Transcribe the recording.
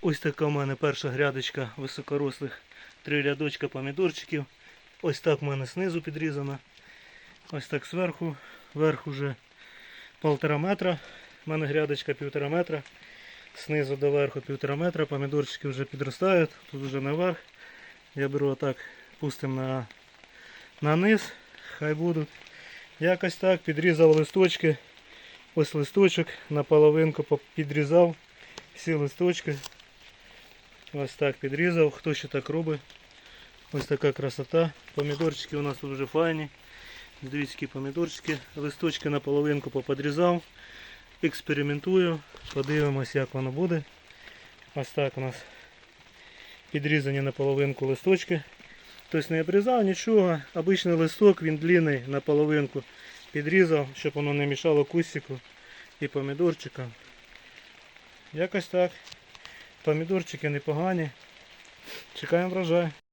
Ось така в мене перша грядочка високорослих. Три рядочка помідорчиків. Ось так в мене знизу підрізано. Ось так зверху. Верх уже полтора метра. У мене грядочка півтора метра. Знизу до верху півтора метра. Помідорчики вже підростають. Тут вже наверх. Я беру отак, пустимо на, на низ. Хай будуть. Якось так підрізав листочки. Ось листочок на половинку підрізав. Всі листочки. Ось так підрізав. Хто ще так робить? Ось така красота. Помідорчики у нас тут вже файні. Дивіться, які помідорчики. Листочки на половинку поподрізав. Експериментую. Подивимось, як воно буде. Ось так у нас підрізані на половинку листочки. Тобто не обрізав нічого. Обичний листок, він длинний на половинку. Підрізав, щоб воно не мішало кустику і помідорчикам. Якось так. Помідорчики непогані. Чекаємо врожай.